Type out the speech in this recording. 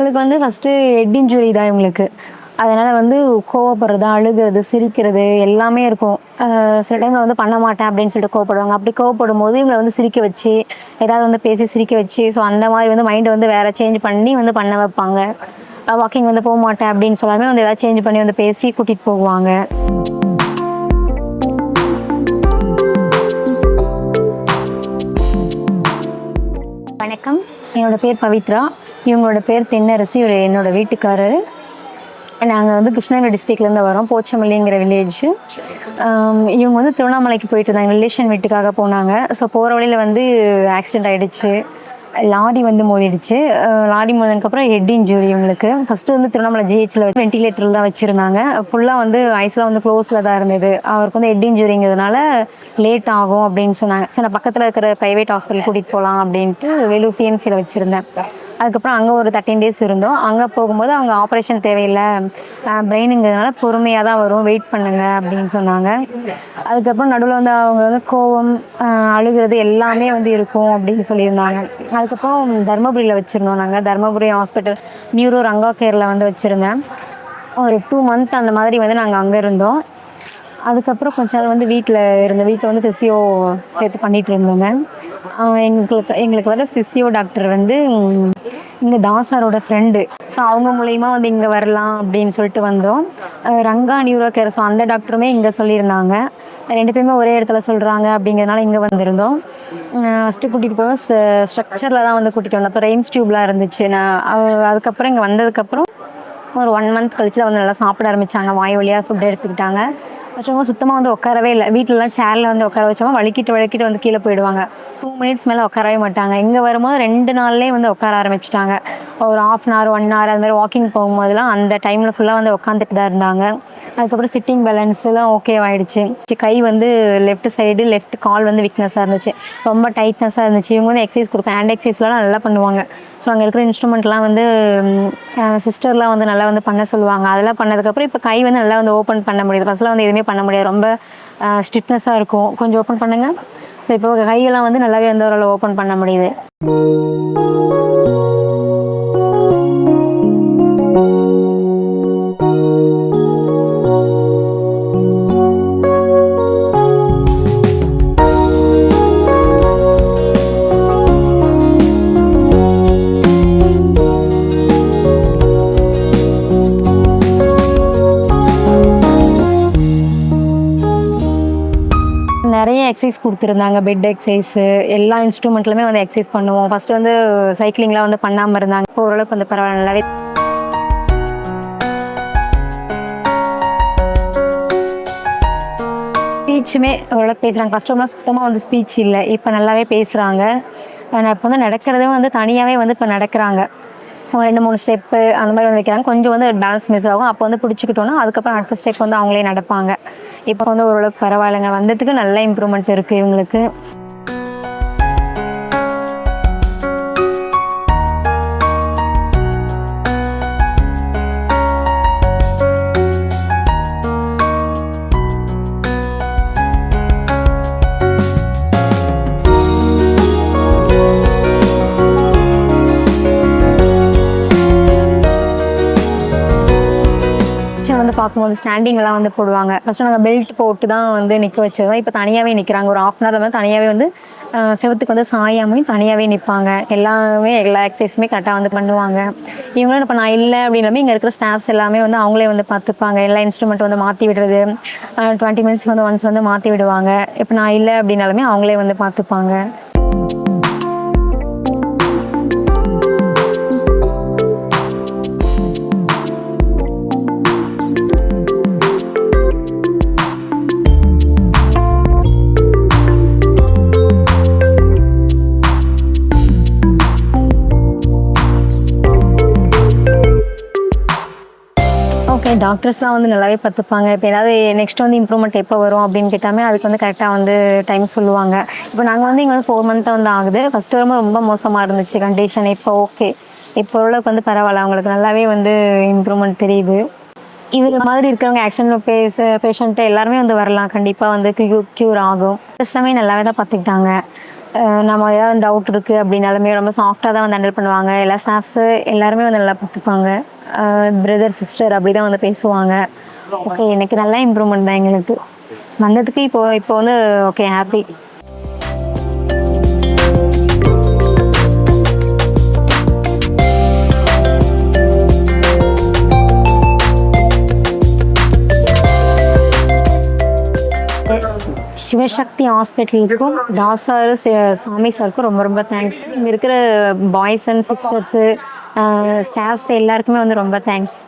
இவங்களுக்கு வந்து first head injury தான் இவங்களுக்கு அதனால் வந்து கோவப்படுறது அழுகிறது சிரிக்கிறது எல்லாமே இருக்கும். சில டைமில் வந்து பண்ண மாட்டேன் அப்படின்னு சொல்லிட்டு கோவப்படுவாங்க. அப்படி கோவப்படும் போது இவங்களை வந்து சிரிக்க வச்சு ஏதாவது வந்து பேசி சிரிக்க வச்சு ஸோ அந்த மாதிரி வந்து மைண்டை வந்து வேறு சேஞ்ச் பண்ணி வந்து பண்ண வைப்பாங்க. வாக்கிங் வந்து போக மாட்டேன் அப்படின்னு சொல்லாமே வந்து ஏதாவது சேஞ்ச் பண்ணி வந்து பேசி கூட்டிகிட்டு போவாங்க. வணக்கம். என்னோடய பேர் பவித்ரா. இவங்களோட பேர் தென்னரசி இவர் என்னோட வீட்டுக்காரர். நாங்கள் வந்து கிருஷ்ணகிரி டிஸ்ட்ரிக்ட்லேருந்து வரோம் போச்சமல்லிங்கிற வில்லேஜ் இவங்க வந்து திருவண்ணாமலைக்கு போயிட்டு இருந்தாங்க ரிலேஷன் வீட்டுக்காக போனாங்க. ஸோ போகிற வழியில் வந்து ஆக்சிடென்ட் ஆகிடுச்சு லாரி வந்து மோதிடுச்சு. லாரி மோதினதுக்கப்புறம் ஹெட் இன்ஜுரி இவங்களுக்கு. ஃபஸ்ட்டு வந்து திருவண்ணாமலை ஜிஹெச்சில் வச்சு வென்டிலேட்டரில் தான் வச்சுருந்தாங்க. ஃபுல்லாக வந்து ஐஸ்லாம் வந்து க்ளோஸில் தான் இருந்தது. அவருக்கு வந்து ஹெட் இன்ஜுரிங்கிறதுனால லேட் ஆகும் அப்படின்னு சொன்னாங்க. சரி நான் பக்கத்தில் இருக்கிற ப்ரைவேட் ஹாஸ்பிட்டல் கூட்டிகிட்டு போகலாம் அப்படின்ட்டு வேலூர் சிஎம்சியில் வச்சுருந்தேன். அதுக்கப்புறம் அங்கே ஒரு தேர்ட்டின் டேஸ் இருந்தோம். அங்கே போகும்போது அவங்க ஆப்ரேஷன் தேவையில்லை. பிரெயினுங்கிறதுனால பொறுமையாக தான் வரும். வெயிட் பண்ணுங்க அப்படின்னு சொன்னாங்க. அதுக்கப்புறம் நடுவில் வந்து அவங்க வந்து கோவம் அழுகிறது எல்லாமே வந்து இருக்கும் அப்படின்னு சொல்லியிருந்தாங்க. அதுக்கப்புறம் தருமபுரியில் வச்சுருந்தோம் நாங்கள் தருமபுரி ஹாஸ்பிட்டல் நியூரோ ரங்கா கேரில் வந்து வச்சுருந்தேன். ஒரு டூ மந்த் அந்த மாதிரி வந்து நாங்கள் அங்கே இருந்தோம். அதுக்கப்புறம் கொஞ்ச நாள் வந்து வீட்டில் இருந்த வீட்டில் வந்து ஃபிசியோ சேர்த்து பண்ணிகிட்டு இருந்தோங்க. எங்களுக்கு எங்களுக்கு வந்து ஃபிசியோ டாக்டர் வந்து இங்கே தாசாரோட ஃப்ரெண்டு ஸோ அவங்க மூலயமா வந்து இங்கே வரலாம் அப்படின்னு சொல்லிட்டு வந்தோம். ரங்கா நியூரோ கேர் ஸோ அந்த டாக்டருமே இங்கே சொல்லியிருந்தாங்க. ரெண்டு பேருமே ஒரே இடத்துல சொல்கிறாங்க அப்படிங்கிறதுனால இங்கே வந்திருந்தோம். ஃபஸ்ட்டு கூட்டிகிட்டு போவோம் ஸ்ட்ரக்சரில் தான் வந்து கூட்டிகிட்டு வந்தோம். அப்போ ரெய்ம்ஸ் டியூப்லாம் இருந்துச்சு. நான் அதுக்கப்புறம் இங்கே வந்ததுக்கப்புறம் ஒரு ஒன் மந்த் கழிச்சு தான் வந்து நல்லா சாப்பிட ஆரம்பித்தாங்க வாய் வழியாக ஃபுட் எடுத்துக்கிட்டாங்க. வச்சவங்க சுத்தமாக வந்து உட்காரவே இல்லை. வீட்டிலலாம் சேரில் வந்து உட்கார வச்சவங்க வலிக்கிட்டு வலிக்கிட்டு வந்து கீழே போயிடுவாங்க. டூ மினிட்ஸ் மேலே உட்காரவே மாட்டாங்க. இங்கே வரும்போது ரெண்டு நாள்லேயே வந்து உட்கார ஆரம்பிச்சிட்டாங்க. ஒரு half an hour one hour அது மாதிரி வாக்கிங் போகும்போதெல்லாம் அந்த டைமில் ஃபுல்லாக வந்து உட்காந்துட்டு தான் இருந்தாங்க. அதுக்கப்புறம் சிட்டிங் பேலன்ஸ்லாம் ஓகே ஆகிடுச்சு கை வந்து லெஃப்ட் சைடு லெஃப்ட் கால் வந்து வீக்னஸாக இருந்துச்சு. ரொம்ப டைட்னஸாக இருந்துச்சு. இவங்க வந்து எக்ஸசைஸ் கொடுப்பேன் ஹேண்ட் எக்ஸசைஸ்லாம் நல்லா பண்ணுவாங்க. ஸோ அங்கே இருக்கிற இன்ஸ்ட்ருமெண்ட்லாம் வந்து சிஸ்டர்லாம் வந்து நல்லா வந்து பண்ண சொல்லுவாங்க. அதெல்லாம் பண்ணதுக்கப்புறம் இப்போ கை வந்து நல்லா வந்து ஓப்பன் பண்ண முடியுது. ஃபஸ்ட்லாம் வந்து எதுவுமே பண்ண முடியாது. ரொம்ப ஸ்டிப்னஸாக இருக்கும். கொஞ்சம் ஓப்பன் பண்ணுங்க. ஸோ இப்போ கையெல்லாம் வந்து நல்லாவே வந்து ஓரளவு ஓப்பன் பண்ண முடியுது. எக்ஸசைஸ் கொடுத்துருந்தாங்க பெட் எக்ஸசைஸு எல்லா இன்ஸ்ட்ருமெண்ட்லுமே வந்து எக்ஸசைஸ் பண்ணுவோம். ஃபஸ்ட்டு வந்து சைக்கிளிங்லாம் வந்து பண்ணாமல் இருந்தாங்க. இப்போ ஓரளவுக்கு வந்து பரவாயில்ல நல்லாவே ஸ்பீச்சுமே ஓரளவுக்கு பேசுகிறாங்க கஸ்டமர்லாம் சுத்தமாக வந்து ஸ்பீச் இல்லை. இப்போ நல்லாவே பேசுகிறாங்க இப்போ வந்து நடக்கிறதும் வந்து தனியாகவே வந்து இப்போ நடக்கிறாங்க. ரெண்டு மூணு ஸ்டெப்பு அந்த மாதிரி வந்து வைக்கிறாங்க. கொஞ்சம் வந்து பேலன்ஸ் மிஸ் ஆகும். அப்போ வந்து பிடிச்சிக்கிட்டோன்னா அதுக்கப்புறம் அடுத்த ஸ்டெப் வந்து அவங்களே நடப்பாங்க. இப்போ வந்து ஓரளவுக்கு பரவாயில்லைங்க. வந்ததுக்கு நல்ல இம்ப்ரூவ்மெண்ட் இருக்குது இவங்களுக்கு. ஃபங்க்ஷன் வந்து பார்க்கும்போது ஸ்டாண்டிங்லாம் வந்து போடுவாங்க. ஃபஸ்ட்டு நாங்கள் பெல்ட் போட்டு தான் வந்து நிற்க வச்சிருந்தோம் இப்போ தனியாகவே நிற்கிறாங்க ஒரு ஆஃப் அன் ஹவர் வந்து தனியாகவே வந்து செவத்துக்கு செவுத்துக்கு வந்து சாயாமையும் தனியாகவே நிற்பாங்க எல்லாமே எல்லா எக்ஸசைஸுமே கரெக்டாக வந்து பண்ணுவாங்க. இவங்களும் இப்போ நான் இல்லை அப்படின்னாலுமே இங்கே இருக்கிற ஸ்டாஃப்ஸ் எல்லாமே வந்து அவங்களே வந்து பார்த்துப்பாங்க. எல்லா இன்ஸ்ட்ருமெண்ட் வந்து மாற்றி விடுறது. டுவெண்ட்டி மினிட்ஸ்க்கு வந்து ஒன்ஸ் வந்து மாற்றி விடுவாங்க. இப்போ நான் இல்லை அப்படின்னாலுமே அவங்களே வந்து பார்த்துப்பாங்க. டாக்டர்ஸ்லாம் வந்து நல்லாவே பார்த்துப்பாங்க. இப்போ ஏதாவது நெக்ஸ்ட் வந்து இம்ப்ரூவ்மெண்ட் எப்போ வரும் அப்படின்னு கேட்டாமே அதுக்கு வந்து கரெக்டாக வந்து டைம் சொல்லுவாங்க. இப்போ நாங்கள் வந்து இங்கே வந்து ஃபோர் மந்த்தாக வந்து ஆகுது. ஃபஸ்ட்டு வரும்போது ரொம்ப மோசமாக இருந்துச்சு. கண்டிஷன் இப்போ ஓகே இப்போ ஓரளவுக்கு வந்து பரவாயில்ல. அவங்களுக்கு நல்லாவே வந்து இம்ப்ரூவ்மெண்ட் தெரியுது. இவர் மாதிரி இருக்கிறவங்க ஆக்ஷன் பேச பேஷண்ட்டு எல்லாருமே வந்து வரலாம். கண்டிப்பாக வந்து க்யூ க்யூர் ஆகும். எல்லாமே நல்லாவே தான் பார்த்துக்கிட்டாங்க. நம்ம ஏதாவது டவுட் இருக்குது அப்படின்னாலுமே ரொம்ப சாஃப்டாக தான் வந்து ஹேண்டில் பண்ணுவாங்க. எல்லா ஸ்டாஃப்ஸு எல்லாருமே வந்து நல்லா பார்த்துப்பாங்க. பிரதர் சிஸ்டர் அப்படி தான் வந்து பேசுவாங்க. ஓகே எனக்கு நல்லா இம்ப்ரூவ்மெண்ட் தான் எங்களுக்கு. வந்ததுக்கு இப்போ இப்போ வந்து ஓகே ஹாப்பி சிவசக்தி ஹாஸ்பிட்டலுக்கும் தாஸ் சார் சாமி சாருக்கும் ரொம்ப ரொம்ப தேங்க்ஸ் இங்கே இருக்கிற பாய்ஸ் அண்ட் சிஸ்டர்ஸு ஸ்டாஃப்ஸ் எல்லாருக்குமே வந்து ரொம்ப தேங்க்ஸ்